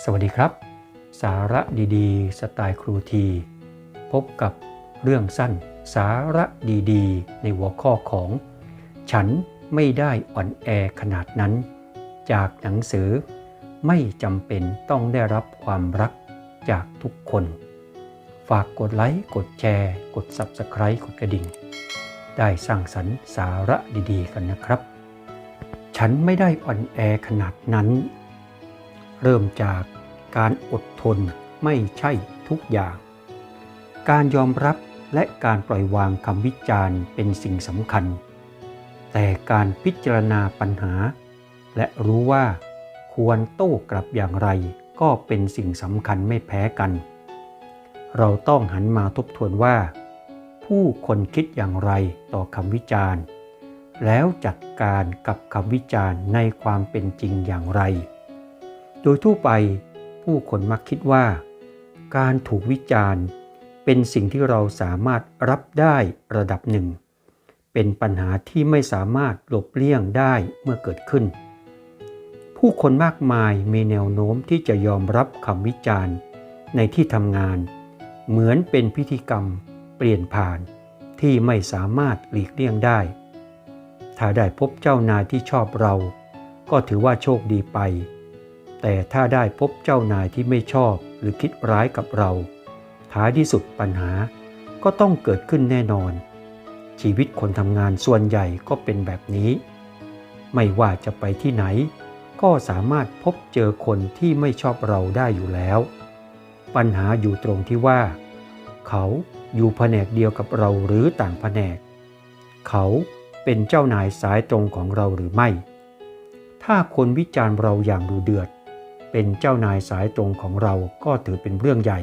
สวัสดีครับ สาระดีๆ สไตล์ครูที พบกับเรื่องสั้นสาระดีๆ ในหัวข้อของ ฉันไม่ได้อ่อนแอขนาดนั้น จากหนังสือไม่จำเป็นต้องได้รับความรักจากทุกคน ฝากกดไลค์ กดแชร์ กด Subscribe กดกระดิ่ง ได้สร้างสรรค์สาระดีๆ กันนะครับ ฉันไม่ได้อ่อนแอขนาดนั้น เริ่มจากการอดทนไม่ใช่ทุกอย่าง การยอมรับและการปล่อยวางคำวิจารณ์เป็นสิ่งสำคัญ แต่การพิจารณาปัญหา และรู้ว่าควรโต้กลับอย่างไรก็เป็นสิ่งสำคัญไม่แพ้กัน เราต้องหันมาทบทวนว่า ผู้คนคิดอย่างไรต่อคำวิจารณ์ แล้วจัดการกับคำวิจารณ์ในความเป็นจริงอย่างไร โดยทั่วไปผู้คนมักคิดว่า การถูกวิจารณ์ เป็นสิ่งที่เราสามารถรับได้ระดับหนึ่ง เป็นปัญหาที่ไม่สามารถหลบเลี่ยงได้เมื่อเกิดขึ้น ผู้คนมากมายมีแนวโน้มที่จะยอมรับคำวิจารณ์ ในที่ทำงาน เหมือนเป็นพิธีกรรม เปลี่ยนผ่านที่ไม่สามารถหลีกเลี่ยงได้ ถ้าได้พบเจ้านายที่ชอบเรา ก็ถือว่าโชคดีไป แต่ถ้าได้พบเจ้านายที่ไม่ชอบหรือคิดร้ายกับเรา ท้ายที่สุดปัญหาก็ต้องเกิดขึ้นแน่นอน ชีวิตคนทำงานส่วนใหญ่ก็เป็นแบบนี้ ไม่ว่าจะไปที่ไหน ก็สามารถพบเจอคนที่ไม่ชอบเราได้อยู่แล้ว ปัญหาอยู่ตรงที่ว่า เขาอยู่แผนกเดียวกับเราหรือต่างแผนก เขาเป็นเจ้านายสายตรงของเราหรือไม่ ถ้าคนวิจารณ์เราอย่างดูเดือด เป็นเจ้านายสายตรงของเราก็ถือเป็นเรื่องใหญ่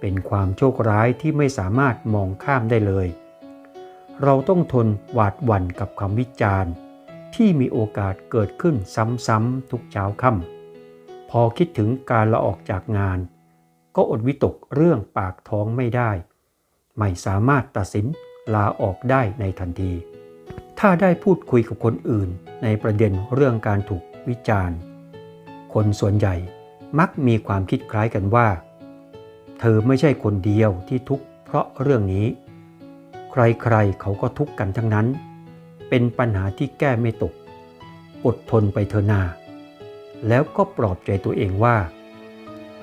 เป็นความโชคร้ายที่ไม่สามารถมองข้ามได้เลย เราต้องทนหวาดหวั่นกับคำวิจารณ์ ที่มีโอกาสเกิดขึ้นซ้ำๆทุกเช้าค่ำพอคิดถึงการละออกจากงาน ก็อดวิตกเรื่องปากท้องไม่ได้ ไม่สามารถตัดสินลาออกได้ในทันที ถ้าได้พูดคุยกับคนอื่นในประเด็นเรื่องการถูกวิจารณ์ คนส่วนใหญ่มักมีความคิดคล้ายกันว่า เธอไม่ใช่คนเดียวที่ทุกข์เพราะเรื่องนี้ ใครๆเขาก็ทุกข์กันทั้งนั้น เป็นปัญหาที่แก้ไม่ตก อดทนไปเถอะนา แล้วก็ปลอบใจตัวเองว่า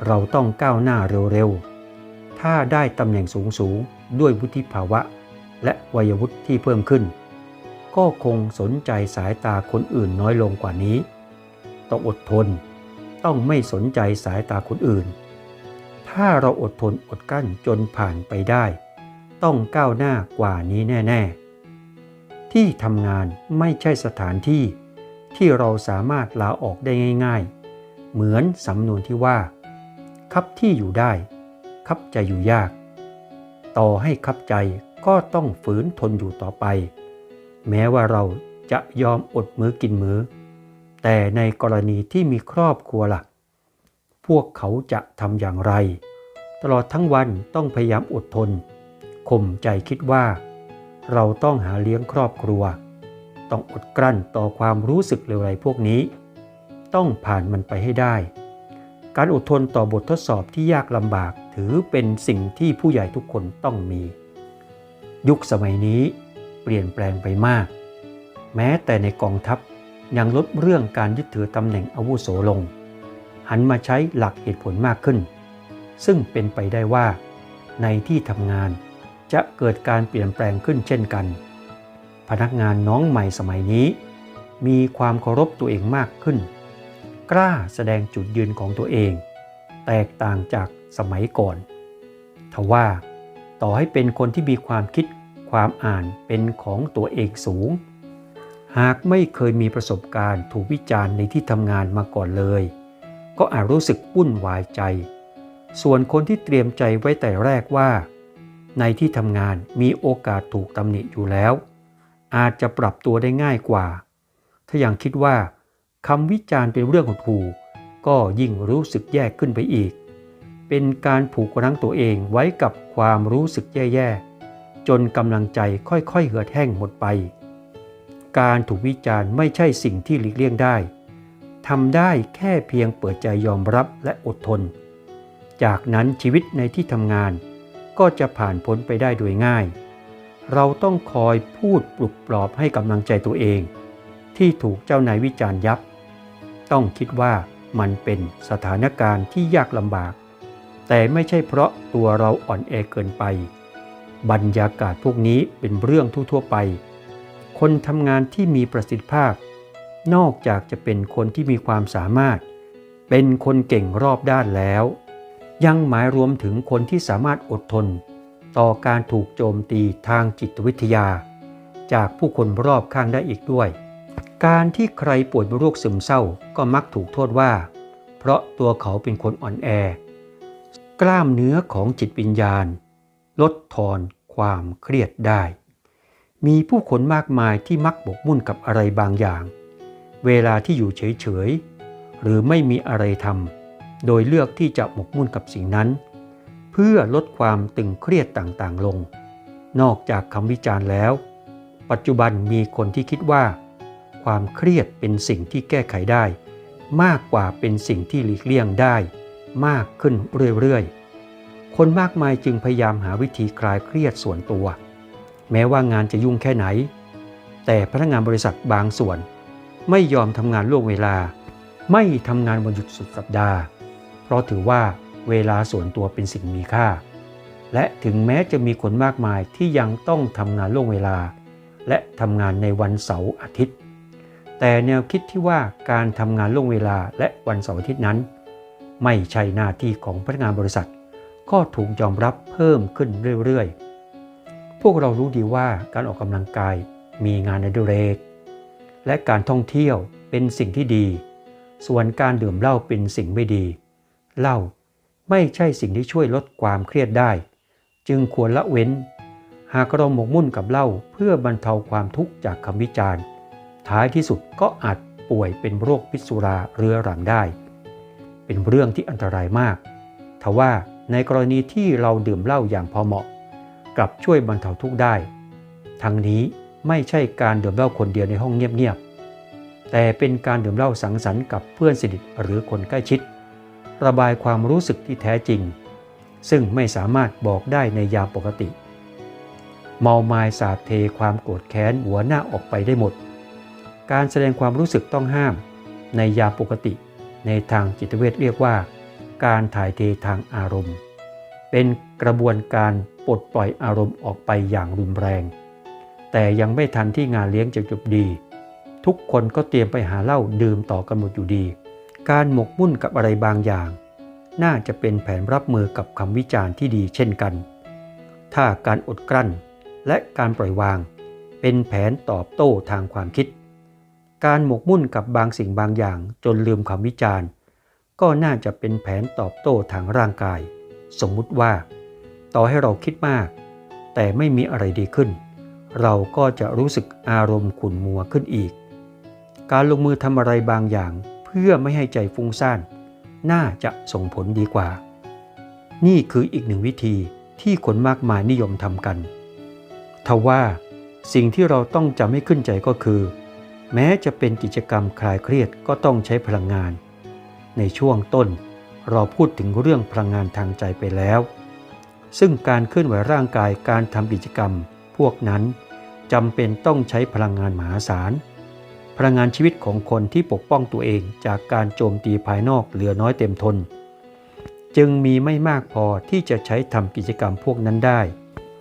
เราต้องก้าวหน้าเร็วๆ ถ้าได้ตำแหน่งสูงๆ ด้วยวุฒิภาวะ และวัยวุฒิที่เพิ่มขึ้น ก็คงสนใจสายตาคนอื่นน้อยลงกว่านี้ ต้องอดทน ต้องไม่สนใจสายตาคนอื่น ถ้าเราอดทนอดกั้นจนผ่านไปได้ ต้องก้าวหน้ากว่านี้แน่ ๆ ที่ทำงานไม่ใช่สถานที่ ที่เราสามารถลาออกได้ง่าย ๆ เหมือนสำนวนที่ว่า คับที่อยู่ได้ คับใจอยู่ยาก ต่อให้คับใจก็ต้องฝืนทนอยู่ต่อไป แม้ว่าเราจะยอมอดมื้อกินมื้อ แต่ในกรณีที่มีครอบครัวละ่ะ พวกเขาจะทำอย่างไร ตลอดทั้งวันต้องพยายามอดทนข่มใจคิดว่า เราต้องหาเลี้ยงครอบครัว ต้องอดกลั้นต่อความรู้สึกเลวร้ายพวกนี้ ต้องผ่านมันไปให้ได้ การอดทนต่อบททดสอบที่ยากลำบากถือเป็นสิ่งที่ผู้ใหญ่ทุกคนต้องมี ยุคสมัยนี้เปลี่ยนแปลงไปมาก แม้แต่ในกองทัพ ยังลดเรื่องการยึดถือตำแหน่งอาวุโสลง หันมาใช้หลักเหตุผลมากขึ้น ซึ่งเป็นไปได้ว่า ในที่ทำงานจะเกิดการเปลี่ยนแปลงขึ้นเช่นกัน พนักงานน้องใหม่สมัยนี้ มีความเคารพตัวเองมากขึ้น กล้าแสดงจุดยืนของตัวเอง แตกต่างจากสมัยก่อน ทว่าต่อให้เป็นคนที่มีความคิดความอ่านเป็นของตัวเองสูง หากไม่เคยมีประสบการณ์ถูกวิจารณ์ในที่ทำงานมาก่อนเลย ก็อาจรู้สึกวุ่นวายใจ ส่วนคนที่เตรียมใจไว้แต่แรกว่า ในที่ทำงานมีโอกาสถูกตำหนิอยู่แล้ว อาจจะปรับตัวได้ง่ายกว่า ถ้ายังคิดว่าคำวิจารณ์เป็นเรื่องหดหู่ก็ยิ่งรู้สึกแย่ขึ้นไปอีก เป็นการผูกรั้งตัวเองไว้กับความรู้สึกแย่ๆ จนกำลังใจค่อยๆ เหือดแห้งหมดไป การถูกวิจารณ์ไม่ใช่สิ่งที่หลีกเลี่ยงได้ทำได้แค่เพียงเปิดใจยอมรับและอดทน จากนั้นชีวิตในที่ทำงาน ก็จะผ่านพ้นไปได้โดยง่าย เราต้องคอยพูดปลุกปลอบให้กำลังใจตัวเอง ที่ถูกเจ้านายวิจารณ์ยับ ต้องคิดว่ามันเป็นสถานการณ์ที่ยากลำบาก แต่ไม่ใช่เพราะตัวเราอ่อนแอเกินไป บรรยากาศพวกนี้เป็นเรื่องทั่วๆไป คนทำงานที่มีประสิทธิภาพ นอกจากจะเป็นคนที่มีความสามารถ เป็นคนเก่งรอบด้านแล้ว ยังหมายรวมถึงคนที่สามารถอดทน ต่อการถูกโจมตีทางจิตวิทยา จากผู้คนรอบข้างได้อีกด้วย การที่ใครป่วยเป็นโรคซึมเศร้าก็มักถูกโทษว่า เพราะตัวเขาเป็นคนอ่อนแอ กล้ามเนื้อของจิตวิญญาณ ลดทอนความเครียดได้ มีผู้คนมากมายที่มักบกมุ่นกับอะไรบางอย่าง เวลาที่อยู่เฉยๆ หรือไม่มีอะไรทำโดยเลือกที่จะหมกมุ่นกับสิ่งนั้น เพื่อลดความตึงเครียดต่างๆลง นอกจากคำวิจารณ์แล้ว ปัจจุบันมีคนที่คิดว่า ความเครียดเป็นสิ่งที่แก้ไขได้ มากกว่าเป็นสิ่งที่หลีกเลี่ยงได้ มากขึ้นเรื่อยๆ คนมากมายจึงพยายามหาวิธีคลายเครียดส่วนตัว แม้ว่างานจะยุ่งแค่ไหน แต่พนักงานบริษัทบางส่วน ไม่ยอมทำงานล่วงเวลา ไม่ทำงานวันหยุดสุดสัปดาห์ เพราะถือว่าเวลาส่วนตัวเป็นสิ่งมีค่า และถึงแม้จะมีคนมากมายที่ยังต้องทำงานล่วงเวลา และทำงานในวันเสาร์อาทิตย์ แต่แนวคิดที่ว่าการทำงานล่วงเวลาและวันเสาร์อาทิตย์นั้น ไม่ใช่หน้าที่ของพนักงานบริษัท ก็ถูกยอมรับเพิ่มขึ้นเรื่อยๆ พวกเรารู้ดีว่าการออกกำลังกายมีงานอดิเรก และการท่องเที่ยวเป็นสิ่งที่ดี ส่วนการดื่มเหล้าเป็นสิ่งไม่ดี เหล้าไม่ใช่สิ่งที่ช่วยลดความเครียดได้ จึงควรละเว้น หากเราหมกมุ่นกับเหล้าเพื่อบรรเทาความทุกข์จากคำวิจารณ์ ท้ายที่สุดก็อาจป่วยเป็นโรคพิษสุราเรื้อรังได้ เป็นเรื่องที่อันตรายมากทว่าในกรณีที่เราดื่มเหล้าอย่างพอเหมาะ กลับช่วยบรรเทาทุกข์ได้ ทั้งนี้ไม่ใช่การดื่มเหล้าคนเดียวในห้องเงียบๆ แต่เป็นการดื่มเหล้าสังสรรค์กับเพื่อนสนิทหรือคนใกล้ชิด ระบายความรู้สึกที่แท้จริง ซึ่งไม่สามารถบอกได้ในยามปกติ เมาไมายสาดเทความโกรธแค้นหัวหน้าออกไปได้หมด การแสดงความรู้สึกต้องห้าม ในยามปกติ ในทางจิตเวชเรียกว่า การถ่ายเททางอารมณ์ เป็นกระบวนการปลดปล่อยอารมณ์ออกไปอย่างรุนแรง แต่ยังไม่ทันที่งานเลี้ยงจะจบดี ทุกคนก็เตรียมไปหาเหล้าดื่มต่อกันหมดอยู่ดี การหมกมุ่นกับอะไรบางอย่าง น่าจะเป็นแผนรับมือกับคำวิจารณ์ที่ดีเช่นกัน ถ้าการอดกลั้นและการปล่อยวาง เป็นแผนตอบโต้ทางความคิด การหมกมุ่นกับบางสิ่งบางอย่างจนลืมคำวิจารณ์ ก็น่าจะเป็นแผนตอบโต้ทางร่างกาย สมมุติว่า ต่อให้เราคิดมาก แต่ไม่มีอะไรดีขึ้น เราก็จะรู้สึกอารมณ์ขุ่นมัวขึ้นอีก การลงมือทำอะไรบางอย่างเพื่อไม่ให้ใจฟุ้งซ่าน น่าจะส่งผลดีกว่า นี่คืออีกหนึ่งวิธีที่คนมากมายนิยมทำกันทว่าสิ่งที่เราต้องจำให้ขึ้นใจก็คือ แม้จะเป็นกิจกรรมคลายเครียดก็ต้องใช้พลังงาน ในช่วงต้น เราพูดถึงเรื่องพลังงานทางใจไปแล้ว ซึ่งการเคลื่อนไหวร่างกายการทำกิจกรรม พวกนั้นจำเป็นต้องใช้พลังงานมหาศาล พลังงานชีวิตของคนที่ปกป้องตัวเองจากการโจมตีภายนอกเหลือน้อยเต็มทน จึงมีไม่มากพอที่จะใช้ทำกิจกรรมพวกนั้นได้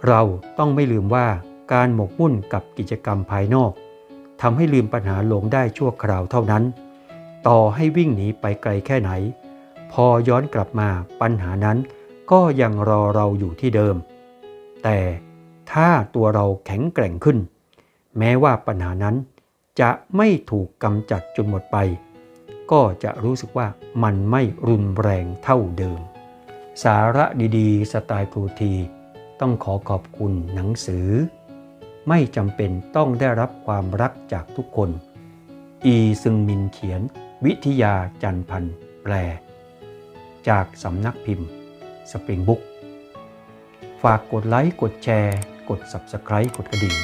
เราต้องไม่ลืมว่าการหมกมุ่นกับกิจกรรมภายนอกทำให้ลืมปัญหาหลงได้ชั่วคราวเท่านั้น ต่อให้วิ่งหนีไปไกลแค่ไหน พอย้อนกลับมาปัญหานั้นก็ยังรอเราอยู่ที่เดิม แต่ถ้าตัวเราแข็งแกร่งขึ้น แม้ว่าปัญหานั้นจะไม่ถูกกำจัดจนหมดไป ก็จะรู้สึกว่ามันไม่รุนแรงเท่าเดิม สาระดีๆ สไตล์ครูที ต้องขอขอบคุณหนังสือ ไม่จำเป็นต้องได้รับความรักจากทุกคน อีซึงมินเขียน วิทยาจันพันแปล จากสำนักพิมพ์สปริงบุ๊กฝากกดไลค์ กดแชร์ กด Subscribe กดกระดิ่ง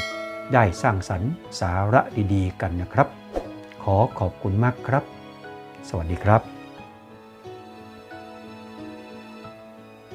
ได้สร้างสรรค์สาระดีๆ กันนะครับ ขอขอบคุณมากครับ สวัสดีครับ